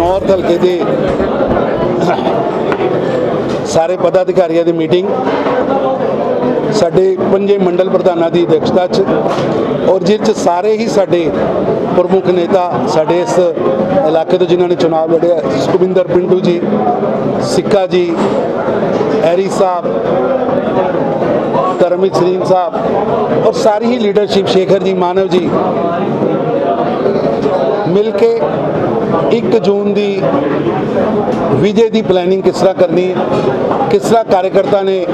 North ਹਲਕੇ ਦੇ ਸਾਰੇ ਪਦਾਧਿਕਾਰੀਆਂ ਦੀ ਮੀਟਿੰਗ ਸਾਡੇ ਪੰਜੇ ਮੰਡਲ ਪ੍ਰਧਾਨਾਂ ਦੀ ਅਧਿਕਸ਼ਤਾ 'ਚ, ਔਰ ਜਿਸ 'ਚ ਸਾਰੇ ਹੀ ਸਾਡੇ ਪ੍ਰਮੁੱਖ ਨੇਤਾ ਸਾਡੇ ਇਸ ਇਲਾਕੇ ਤੋਂ ਜਿਨ੍ਹਾਂ ਨੇ ਚੁਣਾਵ ਲੜਿਆ, ਸੁਖਵਿੰਦਰ ਪਿੰਡੂ ਜੀ, ਸਿੱਕਾ ਜੀ, ਐਰੀ ਸਾਹਿਬ ਕਰਮਜੀਤ ਸਰੀਨ ਸਾਹਿਬ, ਔਰ ਸਾਰੀ ਹੀ ਲੀਡਰਸ਼ਿਪ ਸ਼ੇਖਰ ਜੀ, ਮਾਨਵ ਜੀ ਮਿਲ ਕੇ 1 ਜੂਨ ਦੀ ਵਿਜੇ ਦੀ ਪਲੈਨਿੰਗ ਕਿਸ ਤਰ੍ਹਾਂ ਕਰਨੀ ਹੈ? ਕਿਸ ਤਰ੍ਹਾਂ ਕਾਰਜਕਰਤਾ ਨੇ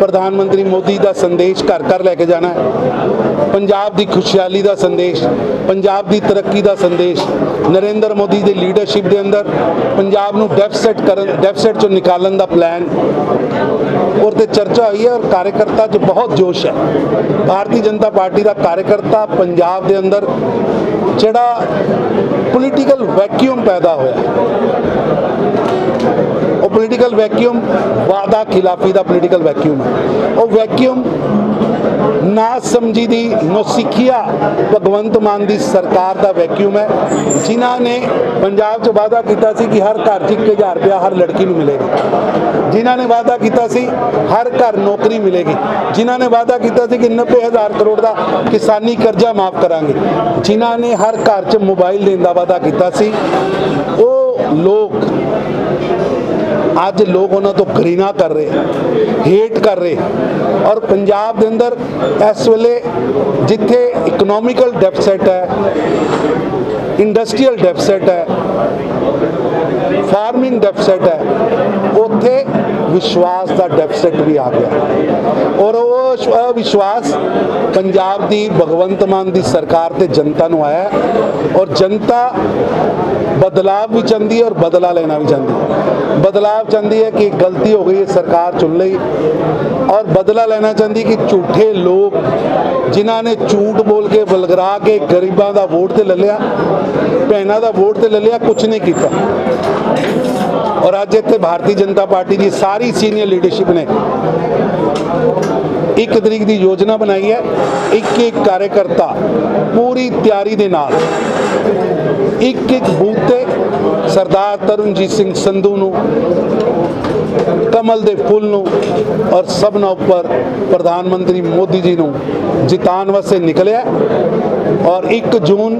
ਪ੍ਰਧਾਨ ਮੰਤਰੀ ਮੋਦੀ ਦਾ ਸੰਦੇਸ਼ ਘਰ ਘਰ ਲੈ ਕੇ ਜਾਣਾ ਹੈ? ਪੰਜਾਬ ਦੀ ਖੁਸ਼ਹਾਲੀ ਦਾ ਸੰਦੇਸ਼, ਪੰਜਾਬ ਦੀ ਤਰੱਕੀ ਦਾ ਸੰਦੇਸ਼, ਨਰਿੰਦਰ ਮੋਦੀ ਦੀ ਲੀਡਰਸ਼ਿਪ ਦੇ ਅੰਦਰ, ਪੰਜਾਬ ਨੂੰ ਡੈਫਿਸਿਟ ਕਰਨ ਡੈਫਿਸਿਟ ਚੋਂ ਨਿਕਾਲਣ ਦਾ ਪਲਾਨ ਔਰ ਤੇ ਚਰਚਾ ਹੋਈ ਹੈ ਔਰ ਕਾਰਜਕਰਤਾ 'ਚ ਬਹੁਤ ਜੋਸ਼ ਹੈ। ਭਾਰਤੀ ਜਨਤਾ ਪਾਰਟੀ ਦਾ ਕਾਰਜਕਰਤਾ ਪੰਜਾਬ ਦੇ ਅੰਦਰ, ਜਿਹੜਾ ਪੋਲੀਟੀਕਲ ਵੈਕਿਊਮ ਪੈਦਾ ਹੋਇਆ ਉਹ ਪੋਲੀਟੀਕਲ ਵੈਕਿਊਮ ਵਾਦਾ ਖਿਲਾਫੀ ਦਾ ਪੋਲੀਟੀਕਲ ਵੈਕਿਊਮ ਹੈ। ਉਹ ਵੈਕਿਊਮ ਨਾ ਸਮਝੀ ਦੀ ਨੌਸਿੱਖਿਆ ਭਗਵੰਤ ਮਾਨ ਦੀ ਸਰਕਾਰ ਦਾ ਵੈਕਿਊਮ ਹੈ। ਜਿਨ੍ਹਾਂ ਨੇ ਪੰਜਾਬ 'ਚ ਵਾਅਦਾ ਕੀਤਾ ਸੀ ਕਿ ਹਰ ਘਰ 'ਚ 1000 ਰੁਪਇਆ ਹਰ ਲੜਕੀ ਨੂੰ ਮਿਲੇਗਾ। ਜਿਨ੍ਹਾਂ ਨੇ ਵਾਅਦਾ ਕੀਤਾ ਸੀ, ਹਰ ਘਰ ਨੌਕਰੀ ਮਿਲੇਗੀ। ਜਿਨ੍ਹਾਂ ਨੇ ਵਾਅਦਾ ਕੀਤਾ ਸੀ ਕਿ 90000 ਕਰੋੜ ਦਾ ਕਿਸਾਨੀ ਕਰਜ਼ਾ ਮਾਫ ਕਰਾਂਗੇ। ਜਿਨ੍ਹਾਂ ਨੇ ਹਰ ਘਰ 'ਚ ਮੋਬਾਈਲ ਦੇਣ ਦਾ ਵਾਅਦਾ ਕੀਤਾ ਸੀ, ਉਹ ਲੋਕ ਅੱਜ ਲੋਕ ਉਹਨਾਂ ਤੋਂ ਘ੍ਰਿਣਾ ਕਰ ਰਹੇ, ਹੇਟ ਕਰ ਰਹੇ ਔਰ ਪੰਜਾਬ ਦੇ ਅੰਦਰ ਇਸ ਵੇਲੇ ਜਿੱਥੇ ਇਕਨੋਮਿਕਲ ਡੈਫਿਸਿਟ ਹੈ ਇੰਡਸਟਰੀਅਲ ਡੈਫਿਸਿਟ ਹੈ ਫਾਰਮਿੰਗ ਡੈਫਿਸਿਟ ਹੈ, ਉੱਥੇ ਵਿਸ਼ਵਾਸ ਦਾ ਡੈਫਿਸਿਟ ਵੀ ਆ ਗਿਆ। ਔਰ ਉਹ ਸ਼- ਵਿਸ਼ਵਾਸ ਪੰਜਾਬ ਦੀ ਭਗਵੰਤ ਮਾਨ ਦੀ ਸਰਕਾਰ ਤੇ ਜਨਤਾ ਨੂੰ ਆਇਆ ਔਰ ਜਨਤਾ ਬਦਲਾਵ ਵੀ ਚਾਹੁੰਦੀ ਹੈ ਔਰ ਬਦਲਾ ਲੈਣਾ ਵੀ ਚਾਹੁੰਦੀ ਹੈ। ਬਦਲਾਵ ਚਾਹੁੰਦੀ ਹੈ ਕਿ ਗਲਤੀ ਹੋ ਗਈ ਹੈ ਸਰਕਾਰ ਚੁਣ ਲਈ ਔਰ ਬਦਲਾ ਲੈਣਾ ਚਾਹੁੰਦੀ ਕਿ ਝੂਠੇ ਲੋਕ ਜਿਨ੍ਹਾਂ ਨੇ ਝੂਠ ਬੋਲ ਕੇ ਬਲਗਰਾ ਕੇ ਗਰੀਬਾਂ ਦਾ ਵੋਟ ਤੇ ਲੈ ਲਿਆ, ਭੈਣਾਂ ਦਾ ਵੋਟ ਤੇ ਲੈ ਲਿਆ ਕੁਝ ਨਹੀਂ ਕੀਤਾ। ਔਰ ਅੱਜ ਇੱਥੇ ਭਾਰਤੀ ਜਨਤਾ ਪਾਰਟੀ ਦੀ ਸਾਰੀ ਸੀਨੀਅਰ ਲੀਡਰਸ਼ਿਪ ਨੇ ਇੱਕ ਤਰੀਕ ਦੀ ਯੋਜਨਾ ਬਣਾਈ ਹੈ। ਇੱਕ ਇੱਕ ਕਾਰਜਕਰਤਾ ਪੂਰੀ ਤਿਆਰੀ ਦੇ ਨਾਲ ਇੱਕ ਇੱਕ ਬੂਥ ਤੇ ਸਰਦਾਰ ਤਰਨਜੀਤ ਸਿੰਘ ਸੰਧੂ ਨੂੰ, ਕਮਲ ਦੇ ਫੁੱਲ ਨੂੰ ਔਰ ਸਭ ਨਾਲ ਉੱਪਰ ਪ੍ਰਧਾਨ ਮੰਤਰੀ ਮੋਦੀ ਜੀ ਨੂੰ ਜਿਤਾਉਣ ਵਾਸਤੇ ਨਿਕਲਿਆ ਔਰ 1 ਜੂਨ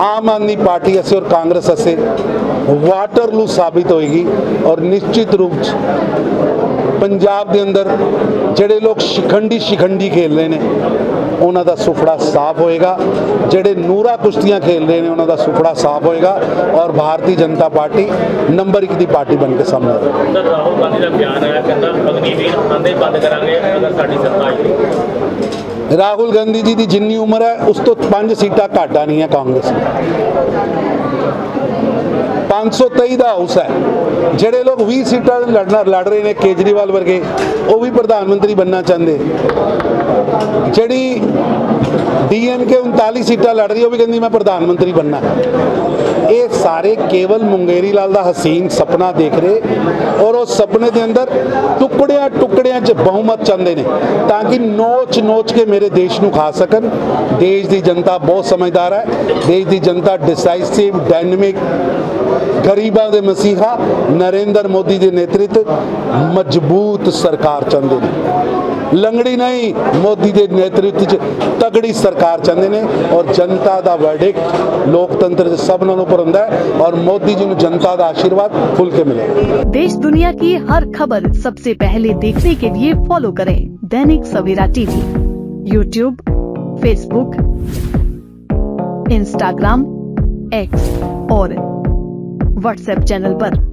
ਆਮ ਆਦਮੀ ਪਾਰਟੀ ਅਸੀਂ ਔਰ ਕਾਂਗਰਸ ਅਸੀਂ ਵਾਟਰਲੂ ਸਾਬਿਤ ਹੋਏਗੀ ਔਰ ਨਿਸ਼ਚਿਤ ਰੂਪ 'ਚ ਪੰਜਾਬ ਦੇ ਅੰਦਰ ਜਿਹੜੇ ਲੋਕ ਸ਼ਿਖੰਡੀ ਸ਼ਿਖੰਡੀ ਖੇਲ ਰਹੇ ਨੇ ਉਹਨਾਂ ਦਾ ਸੁਫੜਾ ਸਾਫ਼ ਹੋਏਗਾ। ਜਿਹੜੇ ਨੂਰਾ ਕੁਸ਼ਤੀਆਂ ਖੇਲ ਰਹੇ ਨੇ ਉਹਨਾਂ ਦਾ ਸੁਫੜਾ ਸਾਫ਼ ਹੋਏਗਾ ਔਰ ਭਾਰਤੀ ਜਨਤਾ ਪਾਰਟੀ ਨੰਬਰ 1 ਦੀ ਪਾਰਟੀ ਬਣ ਕੇ ਸਾਹਮਣੇ ਆਏਗੀ। ਰਾਹੁਲ ਗਾਂਧੀ ਦਾ ਬਿਆਨ ਆਇਆ ਕਹਿੰਦਾ ਅਗਨੀਵੀਰ ਆਂਦੇ ਬੰਦ ਕਰਾਂਗੇ ਅਗਰ ਸਾਡੀ ਸਰਕਾਰ ਆਈ। ਰਾਹੁਲ ਗਾਂਧੀ ਜੀ ਦੀ ਜਿੰਨੀ ਉਮਰ ਹੈ ਉਸ ਤੋਂ 5 ਸੀਟਾਂ ਘੱਟ ਆਣੀਆਂ ਕਾਂਗਰਸ ਨੂੰ 523 ਦਾ ਹਾਊਸ ਹੈ। ਜਿਹੜੇ ਲੋਕ 20 ਸੀਟਾਂ ਲੜਨਾ, ਲੜ ਰਹੇ ਨੇ ਕੇਜਰੀਵਾਲ ਵਰਗੇ, ਉਹ ਵੀ ਪ੍ਰਧਾਨ ਮੰਤਰੀ ਬੰਨਣਾ ਚਾਹੁੰਦੇ। ਜਿਹੜੀ ਡੀਐਮਕੇ 39 ਸੀਟਾਂ ਲੜ ਰਹੀ ਉਹ ਵੀ ਕਹਿੰਦੀ ਮੈਂ ਪ੍ਰਧਾਨ ਮੰਤਰੀ ਬੰਨਣਾ ਇਹ ਸਾਰੇ ਕੇਵਲ ਮੁੰਗੇਰੀ ਲਾਲ ਦਾ ਹਸੀਨ ਸੁਪਨਾ ਦੇਖ ਰਹੇ ਔਰ ਉਹ ਸੁਪਨੇ ਦੇ ਅੰਦਰ ਟੁਕੜਿਆਂ ਟੁਕੜਿਆਂ 'ਚ ਬਹੁਮਤ ਚਾਹੁੰਦੇ ਨੇ ਤਾਂ ਕਿ ਨੋਚ ਨੋਚ ਕੇ ਮੇਰੇ ਦੇਸ਼ ਨੂੰ ਖਾ ਸਕਣ। ਦੇਸ਼ ਦੀ ਜਨਤਾ ਬਹੁਤ ਸਮਝਦਾਰ ਹੈ। ਦੇਸ਼ ਦੀ ਜਨਤਾ ਡਿਸਾਈਸਿਵ ਡਾਇਨਾਮਿਕ ਗਰੀਬਾਂ ਦੇ ਮਸੀਹਾ ਨਰਿੰਦਰ ਮੋਦੀ ਦੇ ਨੇਤਰਤਵ ਮਜ਼ਬੂਤ ਸਰਕਾਰ ਚਾਹੁੰਦੇ ਨੇ ਲੰਗੜੀ ਨਹੀਂ ਮੋਦੀ ਦੇ ਨੇਤਰਤਵ 'ਚ ਤਗੜੀ ਸਰਕਾਰ ਚਾਹੁੰਦੇ ਨੇ ਔਰ ਜਨਤਾ ਦਾ ਵਰਡਿਕਟ ਲੋਕਤੰਤਰ ਦੇ ਸਭ ਨਾਲੋਂ ਉੱਪਰ ਹੁੰਦਾ ਹੈ ਔਰ ਮੋਦੀ ਜੀ ਨੂੰ ਜਨਤਾ ਦਾ ਆਸ਼ੀਰਵਾਦ ਖੁੱਲ ਕੇ ਮਿਲੇਗਾ देश दुनिया की हर खबर सबसे पहले देखने के लिए फॉलो करें Dainik Savera TV YouTube Facebook Instagram X और व्हाट्सएप चैनल पर।